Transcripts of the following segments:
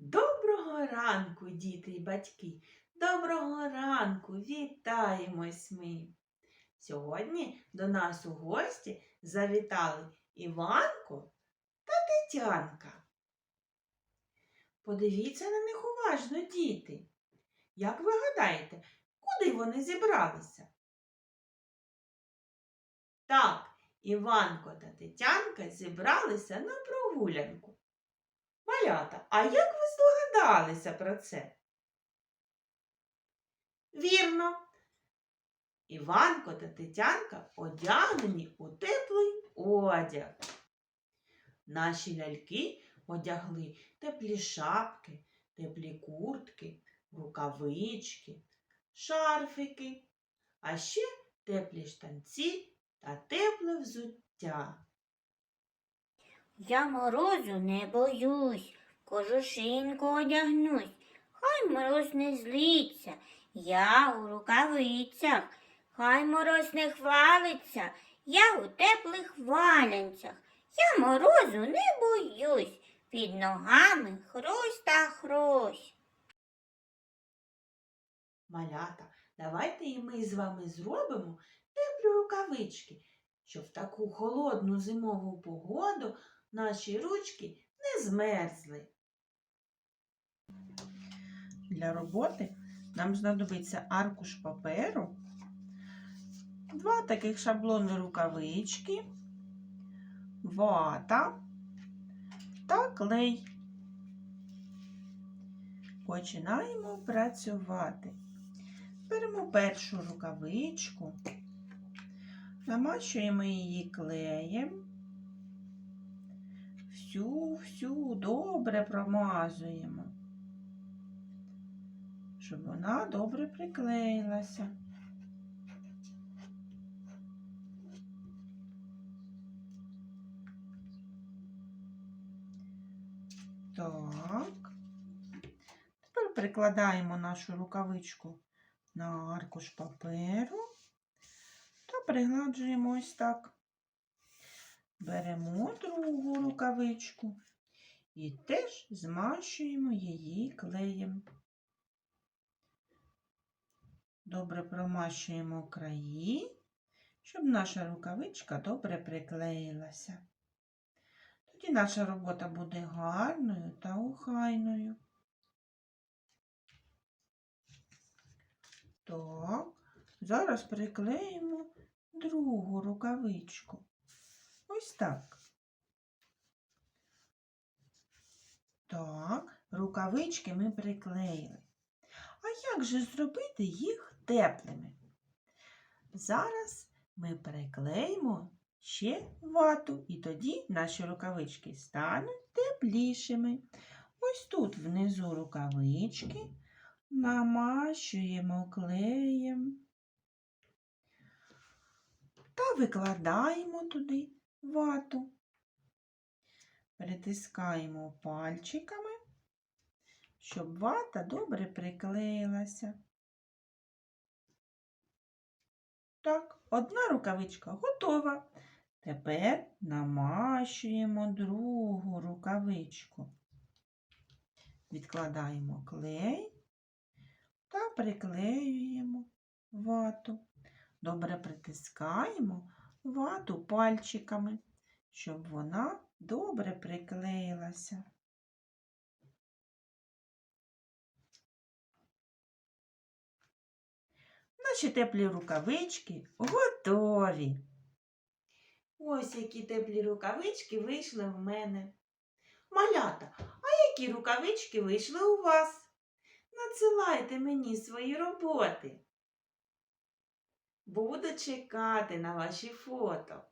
Доброго ранку, діти й батьки. Доброго ранку, вітаємось ми. Сьогодні до нас у гості завітали Іванко та Тетянка. Подивіться на них уважно, діти. Як ви гадаєте, куди вони зібралися? Так, Іванко та Тетянка зібралися на прогулянку. Малята, а як ви здогадалися про це? Вірно. Іванко та Тетянка одягнені у теплий одяг. Наші ляльки одягли теплі шапки, теплі куртки, рукавички, шарфики, а ще теплі штанці та тепле взуття. Я морозу не боюсь, кожушинку одягнусь, хай мороз не злиться, я у рукавицях, хай мороз не хвалиться, я у теплих валянцях. Я морозу не боюсь, під ногами хрусь та хрусь. Малята, давайте і ми з вами зробимо теплі рукавички, щоб в таку холодну зимову погоду наші ручки не змерзли. Для роботи нам знадобиться аркуш паперу, два таких шаблони рукавички, вата та клей. Починаємо працювати. Беремо першу рукавичку, намащуємо її клеєм, всю, всю добре промазуємо, щоб вона добре приклеїлася. Так. Тепер прикладаємо нашу рукавичку на аркуш паперу та пригладжуємо ось так. Беремо другу рукавичку і теж змащуємо її клеєм. Добре промащуємо краї, щоб наша рукавичка добре приклеїлася. Тоді наша робота буде гарною та охайною. Так, зараз приклеїмо другу рукавичку. Ось так. Так, рукавички ми приклеїли. А як же зробити їх теплими? Зараз ми приклеїмо ще вату, і тоді наші рукавички стануть теплішими. Ось тут внизу рукавички намащуємо клеєм та викладаємо туди вату. Притискаємо пальчиками, щоб вата добре приклеїлася. Так, одна рукавичка готова. Тепер намащуємо другу рукавичку. Відкладаємо клей та приклеюємо вату. Добре притискаємо вату пальчиками, щоб вона добре приклеїлася. Наші теплі рукавички готові. Ось які теплі рукавички вийшли в мене. Малята, а які рукавички вийшли у вас? Надсилайте мені свої роботи. Буду чекати на ваші фото.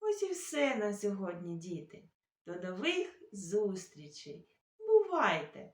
Ось і все на сьогодні, діти. До нових зустрічей. Бувайте!